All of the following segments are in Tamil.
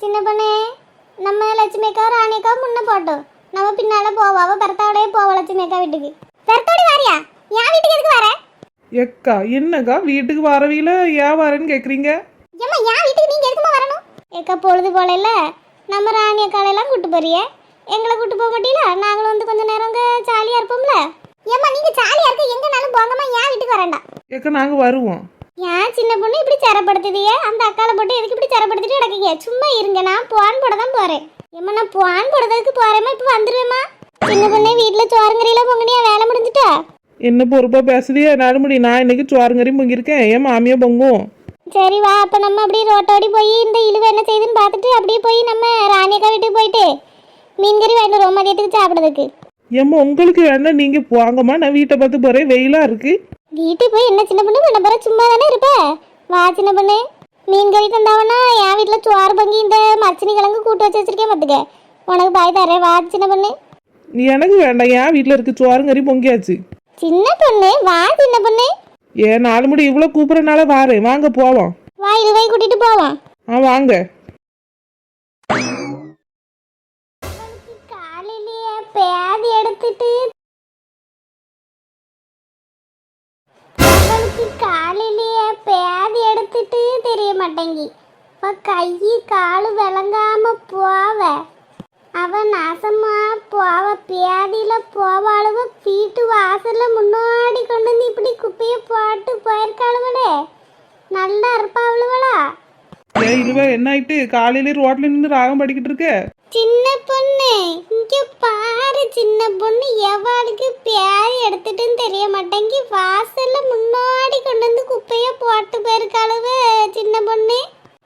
சின்ன பொண்ணு நம்ம லட்சுமி அக்கா ராணி அக்கா முன்ன போட்டோம் நம்ம பின்னால போவோம் அவ பரத்தாவோடய போவா லட்சுமி அக்கா வீட்டுக்கு பரத்தோடி வாரியா? என் வீட்டுக்கு எதுக்கு வர? எக்கா என்னக்கா? வீட்டுக்கு வரவில ஏன் வரேன்னு கேக்குறீங்க? ஏம்மா என் வீட்டுக்கு நீங்க எதுக்குமா வரணும்? ஏக்கா பொழுது போலைல நம்ம ராணி அக்கால எல்லாம் கூட்டு போறியே. எங்களை கூட்டு போக மாட்டீங்களா? நாங்களும் வந்து கொஞ்ச நேரம் ஜாலியா இருப்போம்ல. ஏம்மா நீங்க ஜாலியா இருக்க எங்கனாலும் போங்கம்மா. என் வீட்டுக்கு வரேன்டா. எக்கா நாங்க வருவோம். ஏன் சின்ன பொண்ணு இப்படி சிரப்படுத்துதியே? அந்த அக்கால போட்டு எதுக்கு இப்படி சிரப்படுத்திட்டு நடக்கீங்க சும்மா இருங்க நான் போன் போட தான் போறேன். ஏம்மா நான் போன் போடுறதுக்கு போறேம்மா இப்போ வந்துருவேம்மா. சின்ன பொண்ணு வீட்டுல சோறுங்கறியில பொங்கனியா? வேலை முடிஞ்சுட்டா? என்ன பொறுப்பா பேசுதியே நடுமுடி நான் இன்னைக்கு சோறுங்கறியும் பொங்கியிருக்கேன். ஏன் மாமியா பொங்கும்? சரி வா அப்ப நம்ம அப்படியே ரோட்டோடி போய் இந்த இழுவை என்ன செய்யுதுன்னு பார்த்துட்டு அப்படியே போய் நம்ம ராணியக்கா வீட்டுக்கு போயிட்டு மீன் கறி வாங்கிட்டு வருவோம் மதியத்துக்கு சாப்பிடுறதுக்கு. ஏம்மா உங்களுக்கு வேணா நீங்க போங்கம்மா நான் வீட்டை பார்த்து போறேன். வெயிலா இருக்கு. வீட்டுக்கு போய் என்ன சின்ன பொண்ணு? பண்ண போற சும்மா தானே இருப்ப? வா சின்ன பொண்ணு. மீன் கறி தந்தாவனா என் வீட்டில் சோறு பங்கி இந்த மரச்சினி கிழங்கு கூட்டு வச்சு வச்சிருக்கேன் பார்த்துக்க உனக்கு பாய் தரேன் வா சின்ன பொண்ணு. எனக்கு வேண்டாம் என் வீட்டில் இருக்கு சோறுங்கறி பொங்கியாச்சு. சின்ன பொண்ணு வா சின்ன பொண்ணு. ஏன் நாலு முடி இவ்வளோ கூப்பிட்றனால வாரேன் வாங்க போவோம் வா இழுவை கூட்டிட்டு போவோம் ஆ வாங்க. மாட்டேங்கி. இப்ப கை காலு விளங்காம போவ. அவ நாசமா போவ. பேதியில போவாளுவ வீட்டு வாசல்ல முன்னாடி கொண்டு வந்து இப்படி குப்பைய போட்டு போயிருக்காளுவளே. நல்லா இருப்பாளுவளா ஏன் இழுவ என்ன ஆயிட்டு? காலையில ரோட்ல நின்று ராகம் படிக்கிட்டு இருக்க. சின்ன பொண்ணு இங்க சின்ன பொண்ணு எவாளுக்கு பேர் எடுத்துட்டுன்னு தெரிய மாட்டேங்கி வாசல்ல முன்னாடி கொண்டு வந்து குப்பைய போட்டு போயிருக்காளுவ சின்ன பொண்ணு.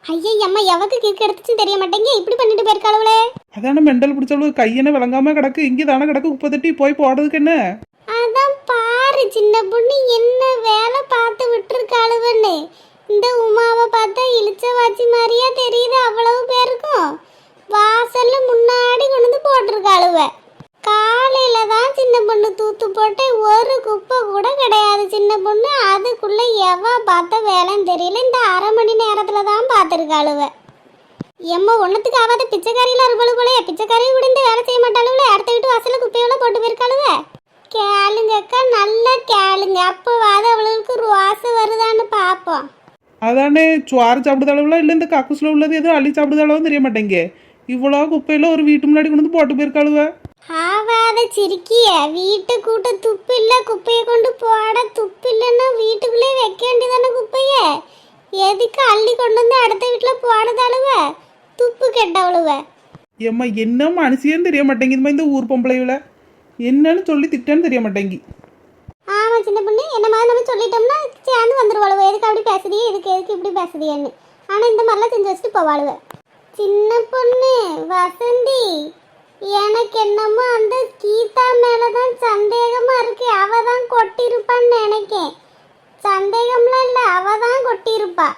ஐயா அம்மா எவக்கு கிக்கு எடுத்துச்சுன்னு தெரிய மாட்டேங்க இப்படி பண்ணிட்டு போயிருக்காளுவளே அதான மெண்டல் பிடிச்சவளவு கையென்ன விளங்காம கிடக்கு இங்கே தானே கிடக்கு குப்பை தட்டி போய் போடுறதுக்கு என்ன? அதான் பாரு சின்ன பொண்ணு என்ன வேலை பார்த்து விட்டுருக்காளுவன்னு இந்த உமாவை பார்த்தா இழிச்ச வாச்சி மாதிரியா தெரியுது அவ்வளவு பேருக்கும். வாசல்ல முன்னாடி கொண்டு வந்து போட்டிருக்காளுவ சின்ன பொண்ணு தூத்து போட்டு ஒரு குப்பை கூட கிடையாது சின்ன பொண்ணு. அதுக்குள்ள எவ பார்த்த வேலைன்னு தெரியல. இந்த அரை மணி நேரத்துல தான் பார்த்துருக்காளுவ. எம்மா ஒன்றுத்துக்கு ஆகாத பிச்சைக்காரியில இருப்பாளு போல பிச்சைக்காரி விடுந்து வேலை செய்ய மாட்டாளுங்களே அடுத்த வீட்டு வாசலில் குப்பையோட போட்டு போயிருக்காளுவ. கேளுங்க அக்கா நல்லா கேளுங்க. அப்போ வாத அவளுக்கு ரோசை வருதான்னு பார்ப்போம். அதானே சுவாறு சாப்பிடுத அளவுல இல்லை இந்த கக்கூசில் உள்ளது எதுவும் அள்ளி சாப்பிடுத அளவும் தெரிய மாட்டேங்க. இவ்வளோ குப்பையில் ஒரு வீட்டு முன்னாடி கொண்டு வந்து போட்டு போயிருக்காளுவ. ஆவாத சிரிக்கிய. வீட்டு கூட்ட துப்பு இல்ல குப்பையை கொண்டு போட துப்பு இல்லைன்னா வீட்டுக்குள்ளே வைக்க வேண்டியதானே குப்பைய? எதுக்கு அள்ளி கொண்டு வந்து அடுத்த வீட்டுல போனதாளுவ துப்பு கெட்டவளுவ ஏம்மா என்ன மனுஷியன்னு தெரிய மாட்டேங்குதுமா இந்த ஊர் பொம்பளையில என்னன்னு சொல்லி திட்டன்னு தெரிய மாட்டேங்கி. ஆமா சின்ன பொண்ணு என்ன மாதிரி நம்ம சொல்லிட்டோம்னா சேர்ந்து வந்துருவாளுவ எதுக்கு அப்படி பேசுதியே எதுக்கு எதுக்கு இப்படி பேசுதியன்னு ஆனா இந்த மாதிரிலாம் செஞ்சு வச்சுட்டு போவாளுவ சின்ன பொண்ணு வசந்தி. எனக்கு என்னமோ அந்த கீதா மேலதான் சந்தேகமா இருக்கு. அவ தான் கொட்டிருப்பான்னு நினைக்கேன். சந்தேகம்லாம் இல்ல அவ தான் கொட்டிருப்பா.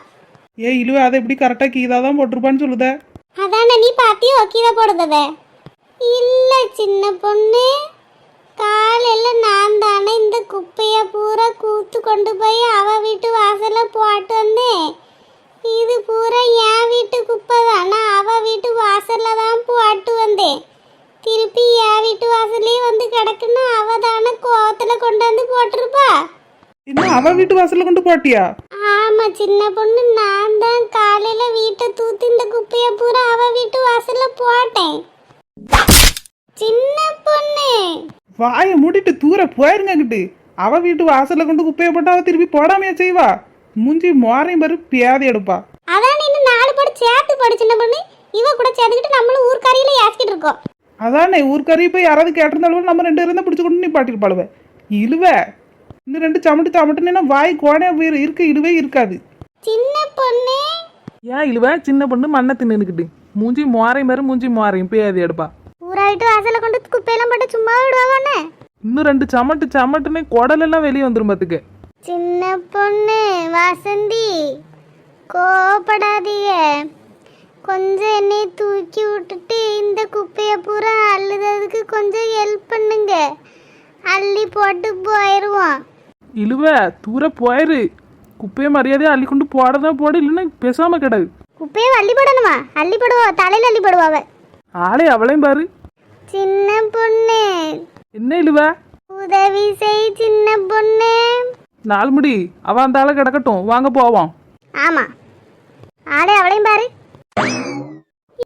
ஏ இழுவ அதை எப்படி கரெக்டாக கீதா தான் போட்டிருப்பான்னு சொல்லுத. அதானே நீ பாத்தியோ கீழே போடுறத? இல்ல சின்ன பொண்ணு. காலையில நான் தானே இந்த குப்பைய பூரா கூத்து கொண்டு போய் அவ வீட்டு வாசல்ல போட்டு வந்தேன் இது பூரா என் வீட்டு குப்பை தானே அவ வீட்டு வாசல்ல தான் போட்டு வந்தேன் திருப்பி என் வீட்டு வாசல்லே வந்து கிடக்குன்னு அவ தானே கோவத்துல கொண்டு வந்து போட்டிருப்பா. இன்னும் அவ வீட்டு வாசல்ல கொண்டு போட்டியா? ஆமா சின்ன பொண்ணு நான் தான் காலையில வீட்டை தூத்தி இந்த குப்பைய பூரா அவ வீட்டு வாசல்ல போட்டேன். சின்ன பொண்ணு. வாயை மூடிட்டு தூர போயிருங்கங்கிட்டு அவ வீட்டு வாசல்ல கொண்டு குப்பையை போட்டு அவ திருப்பி போடாமையா செய்வா? மூஞ்சி மோரையும் பாரு பியாதி எடுப்பா. அதான் இன்னும் நாலு போடு சேர்த்து போடு சின்ன பொண்ணு. இவ கூட சேர்த்துக்கிட்டு நம்மளும் ஊர்க்காரியில ஏசிக்கிட்டு இருக்கோம். அதானே ஊர்க்கறி போய் யாராவது கேட்டிருந்தாலும் நம்ம ரெண்டு தான் பிடிச்சு கொண்டு நிப்பாட்டிருப்பாளுவ. இழுவ. இந்த ரெண்டு சமட்டு சமட்டுனா வாய் போயிரு இருக்க இழுவே இருக்காது. சின்ன பொண்ணு. ஏன் இழுவ? சின்ன பொண்ணு மண்ணை தின்னுக்கிட்டு. மூஞ்சி மோரையும் பாரு மூஞ்சி மோரையும் பியாதி எடுப்பா. ஊரா வீட்டு வாசல்ல கொண்டு குப்பையெல்லாம் போட்டு சும்மா விடுவாங்கன்னு இன்னும் ரெண்டு சமட்டு சமட்டுனே குடலெல்லாம் வெளியே வந்துரும் பாத்துக்க. சின்ன பொண்ணு வசந்தி. கோபப்படாதீங்க கொஞ்சம் என்னை தூக்கி விட்டுட்டு கொஞ்சம் ஹெல்ப் பண்ணுங்க. அள்ளி போட்டு போயிடுவோம் இழுவ தூர போயிரு. குப்பையை மரியாதையா அள்ளி கொண்டு போடதான் போடு இல்லைன்னா பேசாம கிடக்கு குப்பையே அள்ளி போடணுமா? அள்ளி போடுவா தலையில அள்ளி போடுவாவ ஆளே அவளையும் பாரு. சின்ன பொண்ணு. என்ன இழுவ? உதவி செய் சின்ன பொண்ணு. நாலு முடி அவ அந்த ஆளை கிடக்கட்டும். வாங்க போவோம். ஆமா. ஆளே அவளையும் பாரு.